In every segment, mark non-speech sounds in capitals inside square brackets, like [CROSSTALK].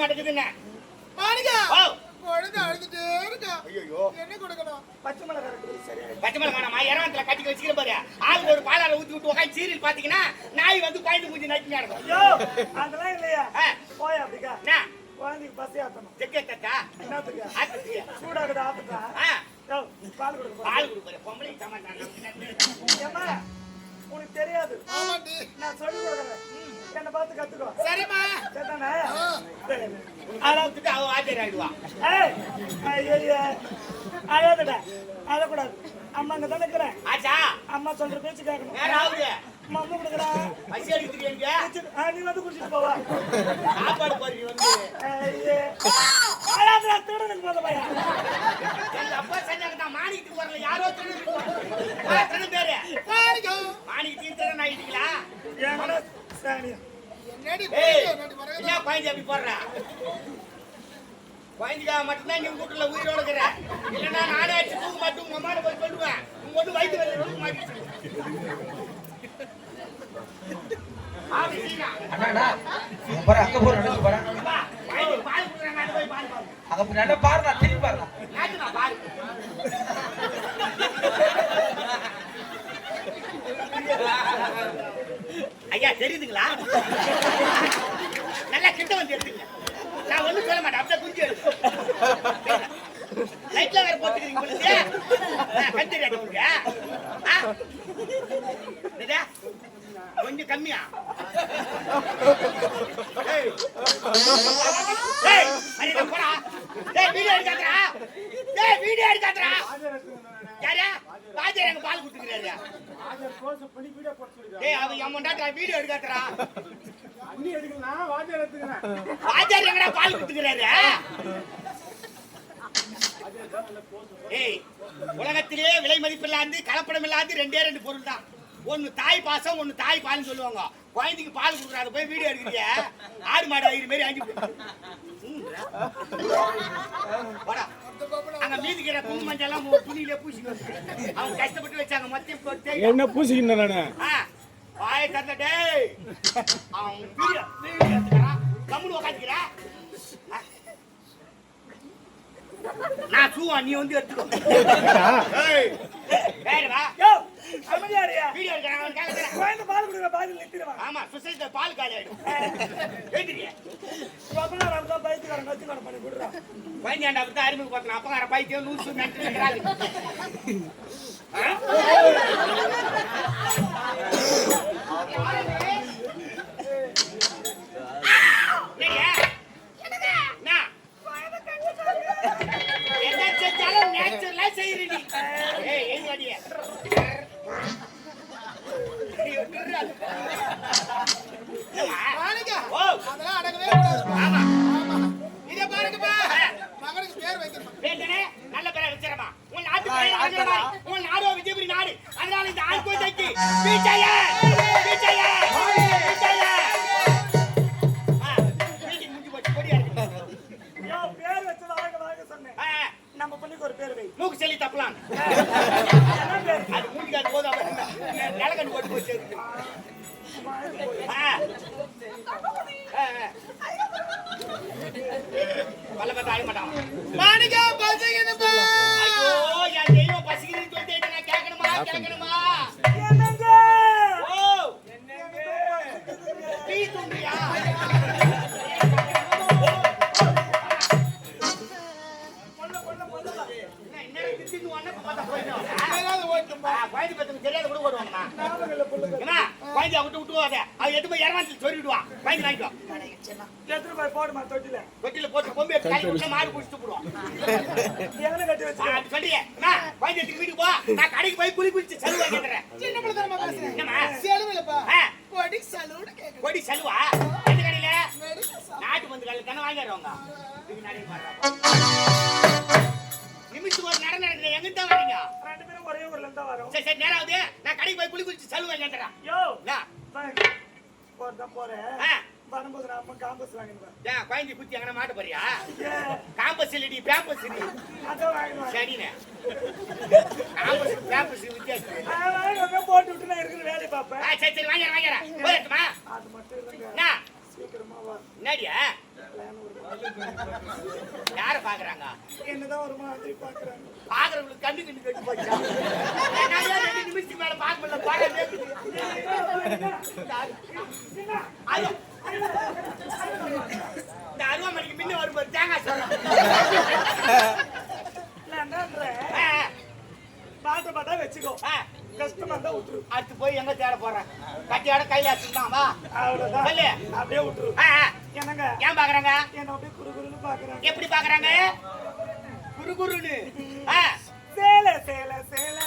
மாடுங்க ஓ! குழந்தை அழுதுட்டே இருக்கா. ஐயோ என்ன கொடுக்கணும்? பச்சை மிளகாய் இருக்குது, சரியா? பச்சை மிளகா வேணாமா இறவத்துல கட்டி வச்சுக்கிற பாரு. ஆளுக்கு ஒரு பாலால ஊத்தி விட்டு உட்காந்து சீரியல் பாத்தீங்கன்னா நாய் வந்து குழந்தை மூஞ்சி நக்கி நடக்கும் ஐயோ, அதெல்லாம் இல்லையா? போய் அப்படிக்கா. என்ன? குழந்தைக்கு பசி ஆத்தணும். தெக்கே தட்டா என்னத்துக்கு? ஆத்துக்கு. சூடாக்குது ஆத்துக்கா? பால் கொடுக்க. பால். பொம்பளை ஏம்மா, உனக்கு தெரியாது. நான் சொல்லிக் கொடுக்குறேன். என்னை பார்த்து கத்துக்கோ. சரிம்மா. சரிதானே? சரி. அதாவது அவ ஆஜர் ஆயிடுவா. ஐயையே, அழாதடா, அழக்கூடாது. அம்மா தானே இருக்கிறேன். ஆச்சா? அம்மா சொல்ற பேச்சு கேட்கணும். நேரம் ஆகுது அம்மா அம்மா கொடுக்குறா. பசி ஆ, நீ வந்து குடிச்சிட்டு போவா. சாப்பாடு போறீங்க வந்து. ஐயே. அழாதடா, திருடனுக்கு போத. எங்க அப்பா செஞ்சாங்க நான் மாணிக்கத்துக்கு வரல. யாரோ திருடு எத்தனை பேரு. திருடன் ஆயிட்டீங்களா? என்ன குழந்தை அப்படி போடுற? குழந்தைக்காக மட்டும்தான் நீ வீட்டுல உயிரோட இருக்கிற. இல்லைன்னா நானே அடிச்சு தூக்க மாட்டேன் உங்க போய் சொல்லுவேன். உங்க ஒண்ணு வயிற்று வேலை தூக்க மாட்டேன் அண்ணா அங்க பாரு. [LAUGHS] ஐயா தெரியுதுங்களா நல்லா கிட்ட வந்து எடுத்துங்க நான் ஒண்ணும் சொல்ல மாட்டேன் அப்படியே குஞ்சு எடுத்து லைட்ல வேற போட்டுக்கிறீங்க உங்களுக்கு ஆ? இதா? கொஞ்சம் கம்மியா வீடியோ எடுக்காதடா. ஏய், வீடியோ எடுக்காதடா. யாரு? ராஜா பால் கொடுத்துக்கிறாரு. ஏய், எங்கடா பால் கொடுத்துக்கிறாரு? உலகத்திலே விலை மதிப்பில்லாது கலப்படம் இல்லாது ரெண்டே ரெண்டு பொருள் தான். ஒன்னு தாய் பாசம் ஒன்னு தாய் பால்னு சொல்லுவாங்க. குழந்தைக்கு பால் கொடுக்குறாரு போய் வீடியோ எடுக்கிறீங்க ஆடு மாடு வயிறு மாதிரி அஞ்சு போடா அங்க குங்கு துணியில அவங்க கஷ்டப்பட்டு வச்சாங்க மொத்தம் போட்டு என்ன பூசிக்கிட்டேன் நானு? ஆ, வாயை திறந்த டேய். அவன் வீடியோ வீடியோ எடுத்துக்கிறான். கம்முனு உக்காந்துக்கிறா. ஆ. நான் சூவா நீ வந்து எடுத்துக்கோ. பால் நிறுத்திடுவான். ஆமா பால் காலி ஆயிடும். எழுதுறியா ரொம்ப நேரம் பண்ணி கொடுறான். விட்டு அறிமுக அப்பகார பைத்தியம் லூசு மென்டல் மூக்கு செல்லி தப்பலாம் கொடி செலவா எந்த கடையில. நாட்டு மருந்து கடையில் தானே வாங்கிடுவாங்க. நிமிஷத்துக்கு ஒரு நட நடக்குது. எங்க தான் வரீங்க? ரெண்டு பேரும் ஒரே ஊர்ல இருந்தா வரும். சரி சரி நேரம் ஆகுது. நான் கடைக்கு போய் குளி குளிச்சு செலவு வாங்கிட்டுறேன் யோ. போறதான் போறேன். ஆ. வரும்போது நான் அம்மா காம்பஸ் வாங்கிடுவேன் ஏன் குழந்தை குத்தி அங்கே மாட்ட போறியா? காம்பஸ் இல்லடி பேம்பஸ் இல்லடி அதான் வாங்கிடுவேன் சரிண்ணே. காம்பஸ் பேம்பஸ் வித்தியாசம். நான் வாங்கிடுவேன் போட்டு விட்டு நான் இருக்கிற வேலையை பார்ப்பேன். ஆ சரி சரி வாங்கிடுறேன் வாங்கிடுறேன் போயிட்டுமா அது மட்டும் இல்லைங்க. என்ன? சீக்கிரமா வா. என்னடியா? யார பாக்குறாங்க? என்னதான் ஒரு மாதிரி பாக்குறாங்க. பாக்குறவங்களுக்கு கண்ணு கண்ணு கட்டி போச்சா? ரெண்டு நிமிஷத்துக்கு மேல பார்க்க முடியல ஐயோ இந்த அருவாமணிக்கு முன்ன வரும்போது தேங்காய் சொல்றேன் பாட்ட பாட்டா வச்சுக்கோ. கஷ்டமா இருந்தா விட்டுரு. அடுத்து போய் எங்க தேட போறேன் கட்டியோட கைலாசம் தான் வா. அப்படியே விட்டுரு. என்னங்க? ஏன் பாக்குறாங்க? என்ன அப்படியே குறு குறுன்னு பாக்குறாங்க. எப்படி பாக்குறாங்க? ஆ, சேல சேல சேல.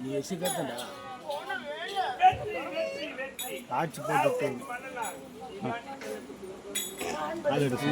நீ எசி கட்டண்டா டார்ச் போட்டு அது எடுத்து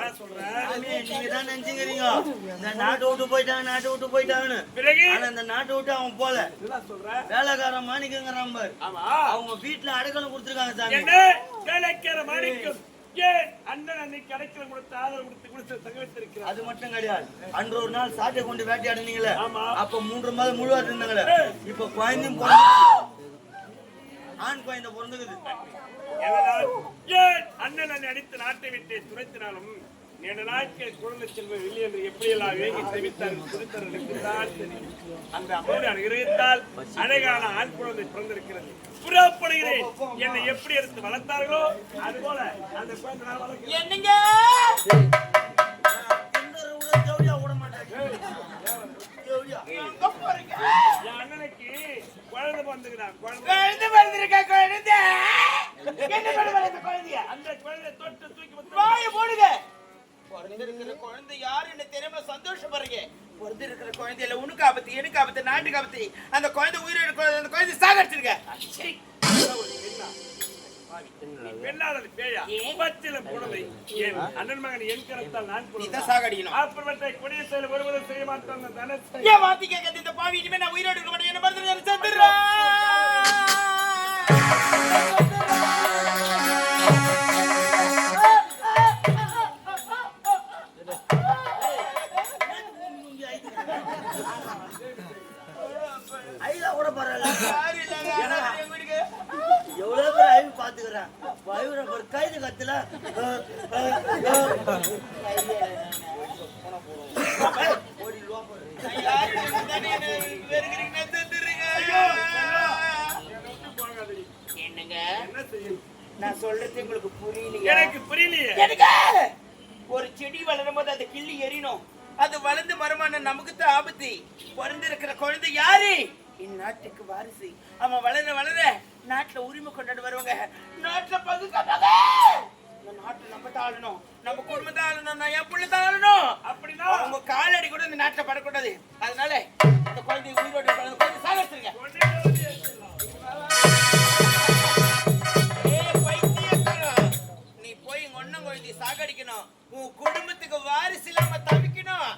நீங்க தான் நினைச்சுக்கிறீங்க. இந்த நாட்டை விட்டு போயிட்டாங்க நாட்டை விட்டு போயிட்டாங்கன்னு. ஆனா இந்த நாட்டை விட்டு அவன் போல. வேலைக்காரன் மாணிக்கங்கிறான் பாரு ஆமா. அவங்க வீட்டுல அடக்கலம் கொடுத்துருக்காங்க சாமி. வேலைக்கார மாணிக்கம். அது மட்டும் கிடையாது. அன்று ஒரு நாள் சாட்டை கொண்டு வேட்டையாடுனீங்களே. அப்ப மூன்று மாதம் முழுவா இருந்தாங்களே. இப்ப குழந்தையும் ஆண் குழந்தை பிறந்துக்குது. அண்ணன் அன்னை அடித்து நாட்டை விட்டு துரைத்தினாலும் நீண்ட நாட்கள் குழந்தை செல்வம் இல்லை என்று எப்படியெல்லாம் வேகி தெரிவித்தார்கள் திருத்தர்களுக்கு தான் தெரியும் அந்த அம்மோடு அனுகிரகித்தால் அழகான ஆண் குழந்தை பிறந்திருக்கிறது. புறப்படுகிறேன். என்னை எப்படி எடுத்து வளர்த்தார்களோ அதுபோல அந்த குழந்தை என்னங்க? அண்ணனுக்கு குழந்தை பிறந்துக்கிறான் குழந்தை. பிறந்திருக்க? குழந்தை? என்ன அந்த குழந்தை தொட்டு தூக்கி வாய போடுங்க பிறந்திருக்கிற குழந்தை யாருன்னு தெரியாம சந்தோஷப்படுறீங்க. பிறந்திருக்கிற குழந்தையில உனக்கு ஆபத்து எனக்கு ஆபத்து நாட்டுக்கு ஆபத்து. அந்த குழந்தை உயிரோட குழந்தை அந்த குழந்தை சாகடிச்சிருக்க. அண்ணன் மகன் என் கரத்தால் நான் சாகடிக்கணும். அப்புறமேட்டை கொடிய செயல் ஒருவரும் செய்ய இந்த பாவி இனிமே நான் உயிரோடு என்ன பண்றது கைது கத்துல ஓடி லோப்பர் என்னங்க? என்ன செய்யும்? நான் சொல்றது உங்களுக்கு புரியலையா? எனக்கு புரியலையே. எனக்கு! ஒரு செடி வளரும் போது அந்த கிள்ளி எறியணும். அது வளர்ந்து மரமான நமக்கு தான் ஆபத்து. பிறந்திருக்கிற குழந்தை யாரு? இந்நாட்டுக்கு வாரிசு. அவன் வளர வளர நாட்டுல உரிமை கொண்டாடு வருவாங்க. நாட்டுல இந்த நாட்டுல நம்ம தான் ஆளணும். நம்ம குடும்பத்தை ஆளணும் நான் என் புள்ள தான் ஆளணும். அப்படின்னா? அவங்க காலடி கூட இந்த நாட்டுல படக்கூடாது. அதனால இந்த குழந்தை உயிரோடு குழந்தை சாகடிச்சிருங்க. நீ போய் உங்க அண்ணன் குழந்தைய சாகடிக்கணும். உன் குடும்பத்துக்கு வாரிசு இல்லாம தவிக்கணும்.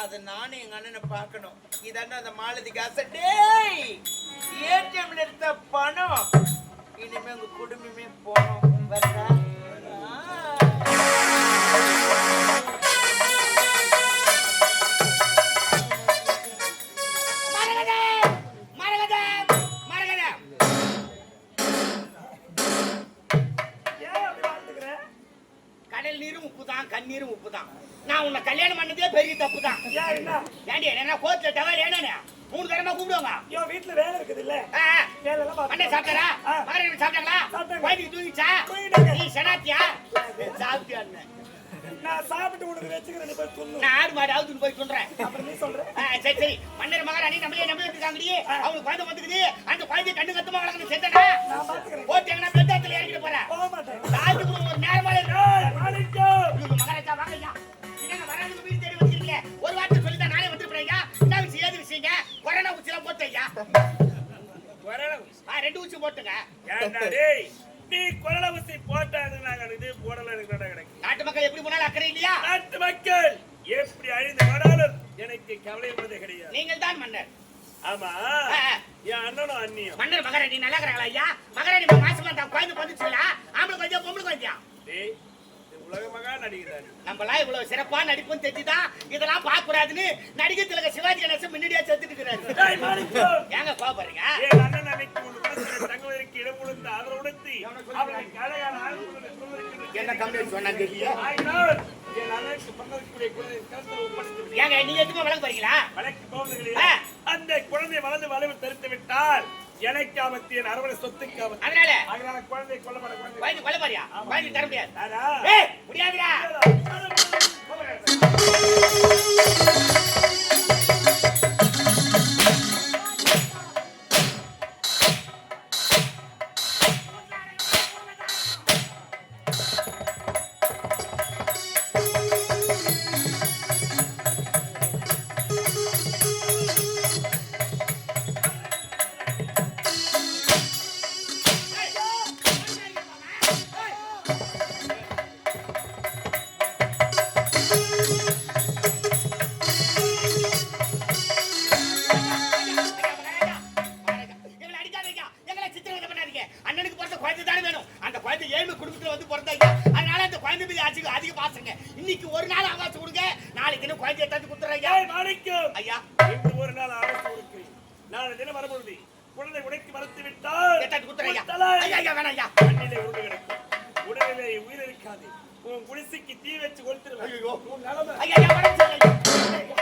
அத நானும் எங்க அண்ணனை பார்க்கணும். இதான அந்த மாலதி காசை டேய் ஏடிஎம்ல எடுத்த பணம். இனிமே உங்க குடும்பமே போனோம் வருதா நீரும் உப்பு தான் கண்ணீரும் உப்பு தான் நான் உன்னை கல்யாணம் பண்ணதே பெரிய தப்பு தான் ஏன் என்ன? ஏண்டி என்ன கோர்ட்ல டவர் ஏனா மூணு தரமா கூப்பிடுவாங்க. ஐயோ வீட்டுல வேலை இருக்குது இல்ல. வேலை எல்லாம் அண்ணே சாப்பிட்டாரா. மகன் சாப்பிட்டாங்களா? சாப்பிட்டாங்க. குழந்தைக்கு தூங்கிச்சா. நீ சனாத்தியா? சாப்பிட்டியா அண்ணே. நான் சாப்பிட்டு உனக்கு வச்சுக்கிறேன் போய் துண்ணு நான் ஆடு மாடு அவுத்துன்னு போய் சொல்றேன். அப்புறம் நீ சொல்ற. ஆ, சரி சரி. மன்னர் மகாராணி நம்மளே நம்பி இருக்காங்கடி அவங்களுக்கு குழந்தை வந்துக்குது அந்த குழந்தை கண்ணு கத்துமா வளர்க்கணும் செத்தனா? நான் பாத்துக்கிறேன். ஏங்க நீங்க எதுவுமே வழக்கு போறீங்களா? வழக்கு போவதில்லை ஆ. அந்த குழந்தை வளர்ந்து வளைவு தரித்து விட்டால் என் அரவணை சொத்துக்கு ஆபத்து. அதனால? அதனால குழந்தை கொல்லப்பட குழந்தை குழந்தை கொல்ல பாரியா குழந்தை தர முடியாது. முடியாதுடா. ஏழ்மை குடும்பத்துல வந்து பிறந்தாங்க. அதனால அந்த குழந்தை மீது அதிக அதிக பாசங்க. இன்னைக்கு ஒரு நாள் அவகாசம் கொடுங்க. நாளைக்கு இன்னும் குழந்தைய தந்து கொடுத்துறீங்க. மாணிக்கம். ஐயா. இன்று ஒரு நாள் அரசு கொடுக்கிறேன். நாளை தினம் வரப்பொழுது குழந்தை உடைத்து மறுத்து விட்டால் தந்து கொடுத்துறீங்க ஐயா. ஐயா வேணாம் ஐயா. மண்ணிலே உருண்டு கிடக்கும். உடலிலே உயிர் இருக்காது. உன் குடிசைக்கு தீ வச்சு கொளுத்துருவேன் ஐயோ. ஐயா ஐயா.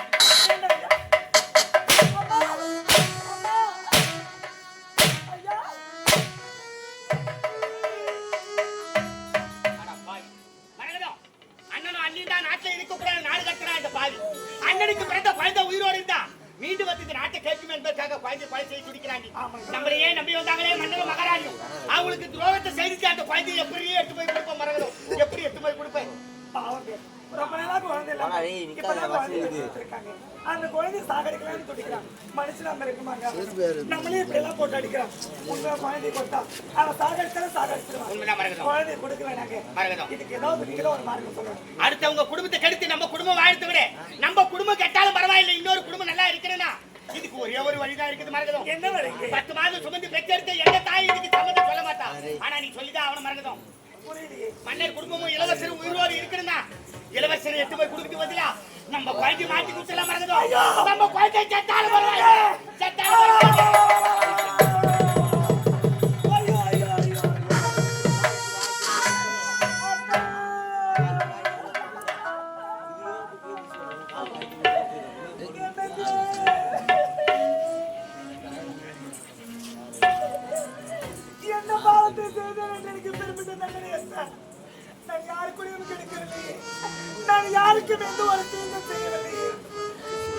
அந்த குழந்தை சாகடிக்கலாம்னு துடிக்கிறான். மனுஷன் அந்த இருக்குமாங்க? நம்மளே இப்படி எல்லாம் போட்டு அடிக்கிறான். உங்க குழந்தை கொடுத்தா. அவன் சாகடிச்சாலும் சாகடிச்சிருவான். உண்மைதான் மரகதம் குழந்தை கொடுக்க வேணாங்க மரகதம் இதுக்கு ஏதாவது நீங்களும் ஒரு மார்க்கம் சொல்லணும் அடுத்தவங்க குடும்பத்தை கெடுத்து நம்ம குடும்பம் வாழ்த்து விட. நம்ம குடும்பம் கெட்டாலும் பரவாயில்லை இன்னொரு குடும்பம் நல்லா இருக்கணும்னா. இதுக்கு ஒரே ஒரு வழிதான் இருக்குது மரகதம் என்ன வழிங்க பத்து மாதம் சுமந்து பெற்றெடுத்த எந்த தாய் இதுக்கு சம்மந்தம் சொல்ல மாட்டா. ஆனா நீ சொல்லிதான் அவன மரகதம் மன்னர் குடும்பமும் இளவரசரும் உயிரோடு இருக்கணும்னா இளவரசர் எட்டு போய் கொடுக்க பதிலா நம்ம குழந்தை மாட்டி கொடுத்துலாம் மறந்துடும் நம்ம குழந்தை செத்தாலும் பரவாயில்லை. செத்தாலும் என்ன பாவத்தை செய்தேன் என்று எனக்கு பெருமிட்ட தண்டனை புரியும் நான் நான் யாருக்கும் எந்த ஒரு தீங்கும் செய்யவில்லை.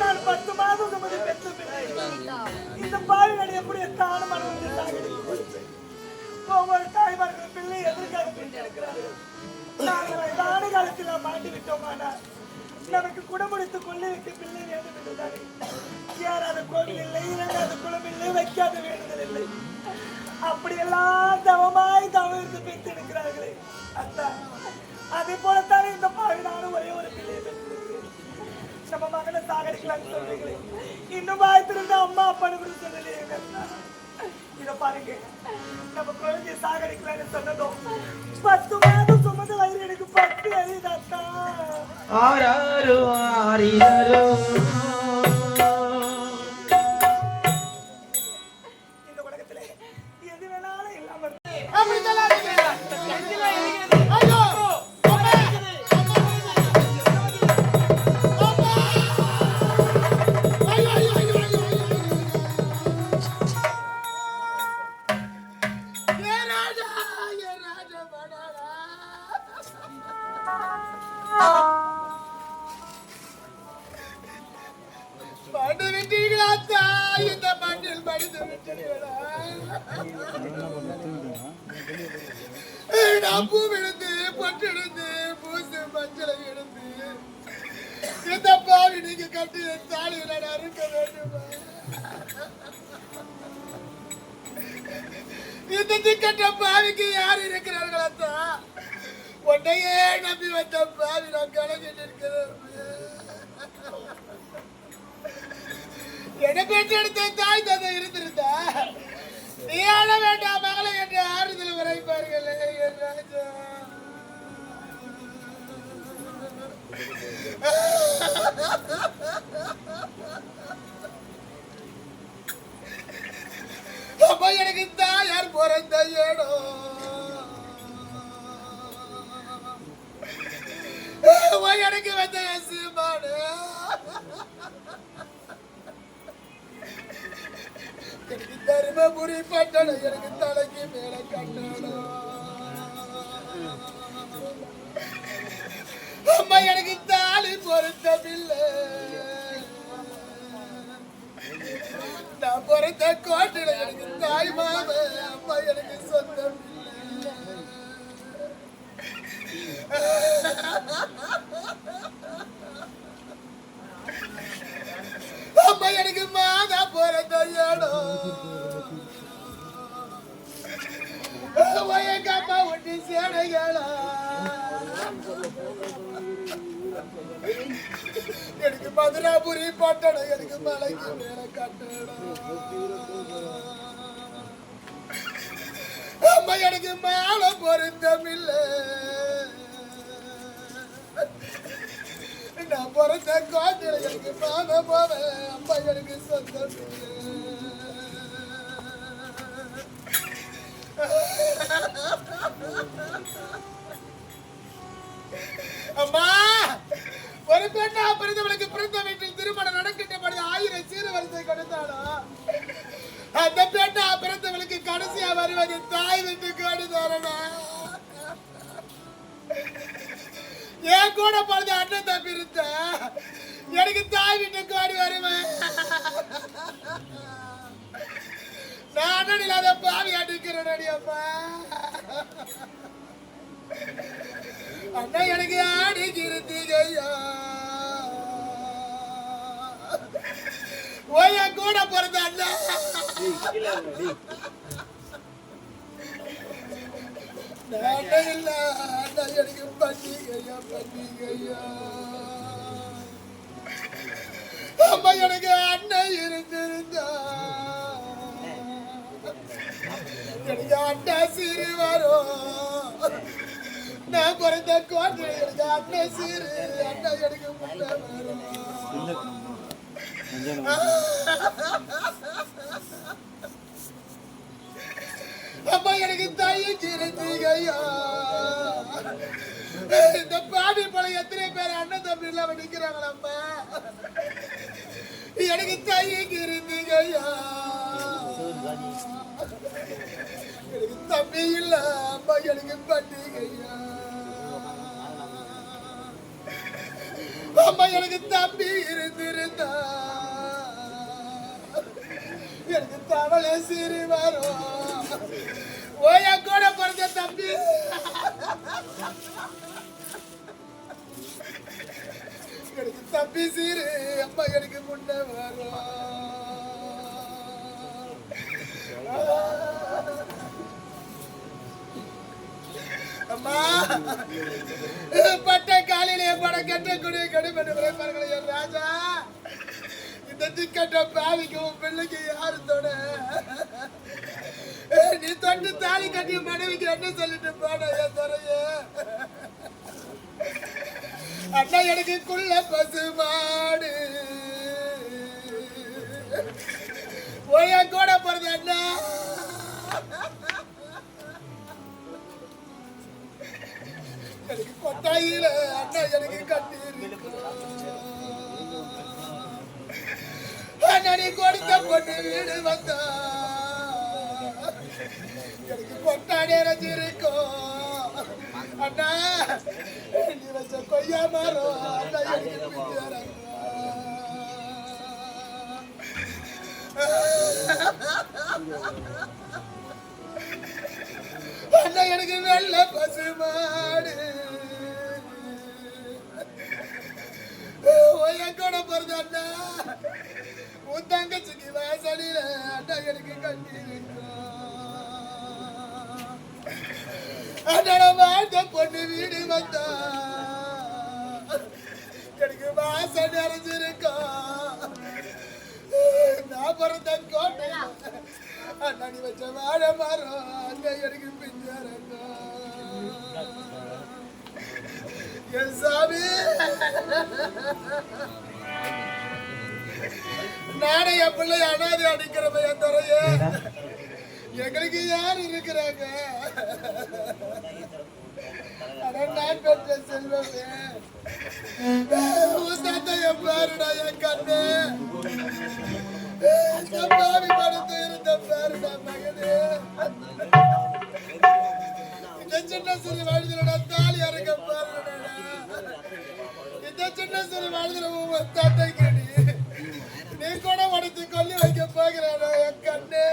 நான் பத்து மாதம் சுமந்து பெற்ற பிள்ளை. இந்த நான் எப்படி எத்தான மனதில் சாகடித்து ஒவ்வொரு தாய்மார்கள் பிள்ளை எதற்காக பெற்றெடுக்கிறார்கள் நாங்கள் வயதான காலத்தில் நாம் மாண்டு விட்டோமானால் நமக்கு குடமுடித்து கொள்ளை வைக்க பிள்ளை வேண்டும் என்றுதானே. யாராத கோவில் இல்லை இறங்காத குளம் இல்லை வைக்காத வேண்டுதல் இல்லை. அப்படியெல்லாம் தவமாய் தவம் இருந்து பெற்றெடுக்கிறார்களே அத்தான் அதே போலத்தானே இந்த பாவி நானும் ஒரே ஒரு பிள்ளையை நம்ம மகனை சாகடிக்கலாம்னு சொல்றீங்களே. இன்னும் வாய்த்திருந்த அம்மா அப்பான்னு கூட சொல்லலையே இத பாருங்க. நம்ம குழந்தைய சாகடிக்கலாம்னு சொன்னதும் பத்து மாதம் சுமந்து வயிறு எனக்கு பத்து அறிதாத்தா ஆராரோ ஆரிரரோ நீங்க கட்டி தாலி நான் அறுக்க வேண்டும்? இந்த திக்கட்ட பாவிக்கு யார் இருக்கிறார்கள் அத்தா? உன்னையே நம்பி வந்த பாவி நான் கலங்கிட்டு இருக்கிறேன். என்னை பெற்றெடுத்த தாய் தந்தை இருந்திருந்தா? நீ ஆட வேண்டாம் மகளை என்று ஆறுதல் உரைப்பார்கள் என் ராஜா. அப்ப எனக்கு தாயார் பிறந்த இடம் எனக்கு வந்த சீமானு எனக்கு தரும பட்டணம் எனக்கு தலைக்கு மேல கட்டணம் எனக்கு தாலி பொருத்தமில்லை. நான் பொறுத்த கோட்டில எனக்கு தாய் மாம அம்மா எனக்கு சொந்தம் அம்மா எனக்கு மாதா பிறந்த இடம் எங்க அம்மா ஒட்டி சேனைகளா. எனக்கு மதுராபுரி பட்டணம் எனக்கு மலைக்கு மேல கட்டணும் அம்மா எனக்கு மாலை பொருத்தமில்லை நான் பிறந்த காட்டில் எனக்கு மேல போவேன் அம்மா எனக்கு சொந்தம் இல்லை. அம்மா ஒரு பெண்ணா பிறந்தவளுக்கு பிறந்த வீட்டில் திருமணம் நடக்கின்றபடி ஆயிரம் சீர்வரிசை கொடுத்தாளோ? அந்த பெண்ணா பிறந்தவளுக்கு கடைசியா வருவது தாய் வீட்டுக்கு அடிதாரனா என் கூட பிறந்த அண்ணன் தம்பி இருந்த எனக்கு தாய் வீட்டுக்கு ஆடி வருவேன் நான் அண்ணன் இல்லாத பாவி அடிக்கிறேன் அடி அண்ணா எனக்கு ஆடிக்கிறீங்க ஓய கூட பிறந்த அண்ணா. இல்ல அண்ணா எனக்கு பண்டிகையா பண்டிகையா. அம்மா எனக்கு அண்ணன் இருந்திருந்தா. எனக்கு அண்ணா சிறு வரும் நான் பிறந்த கோட்டை எனக்கு அண்ணன் சீரு அண்ணன் எனக்கு முட்டை அம்மா எனக்கு தாயை கிருத்திகையா இந்த பாவி பழைய எத்தனை பேர் அண்ணன் தம்பி இல்லாம நிக்கிறாங்களம்மா எனக்கு தாயை கிருத்திகையா எனக்கு தம்பி இல்ல அம்மா எனக்கு பண்டிகையா எனக்கு தம்பி இருந்திருந்தா எனக்கு தவளை சிறு வரும் ஓய கூட பிறந்த தம்பி. எனக்கு தம்பி சீரு அம்மா எனக்கு முன்ன வரும் அம்மா. பட்ட காலையிலே பட கட்ட குடி கடுமென்று விளைப்பார்கள் ராஜா. இந்த திக்கட்ட பாவிக்கு உன் பிள்ளைக்கு யாரு தொட? நீ தொட்டு தாலி கட்டிய மனைவிக்கு என்ன சொல்லிட்டு போன என் துறைய? அண்ணா எனக்கு குள்ள பசு மாடு நீ வீடு வந்தா எனக்கு கொட்டாடி இருக்கும் அண்ணா நீ கொய்யா மரம். அண்ணா எனக்கு அண்ணா எனக்கு வெள்ள பசு மாடு. என் கூட பிறந்த அண்ணா. வாசலில அண்ணா எனக்கு கட்டி அண்ணா வாழ்ந்த பொண்ணு வீடு வந்தா. எனக்கு வாசல் நிறைஞ்சிருக்கோம் நான் பிறந்த கோட்டை. அண்ணா நீ வச்ச வாழை மரம் அண்ணா எனக்கு பிஞ்சாரங்க என் சாமி. நானே என் பிள்ளை அனாதை அடிக்கிறவன் பையன் துறைய. எங்களுக்கு யார் இருக்கிறாங்க? நான் பெற்ற செல்வமே. உசாத்த என் பாருடா என் கண்ணு. பாவி இருந்த பாருடா மகனே. இந்த சின்ன சிறு வாழ்தலோட தாலி அறுக்க பாருடா. இந்த சின்ன சிறு வாழ்தல கேட்டீங்க நீ கூட உடைத்து கொல்லி வைக்க போகிறானோ என் கண்ணே.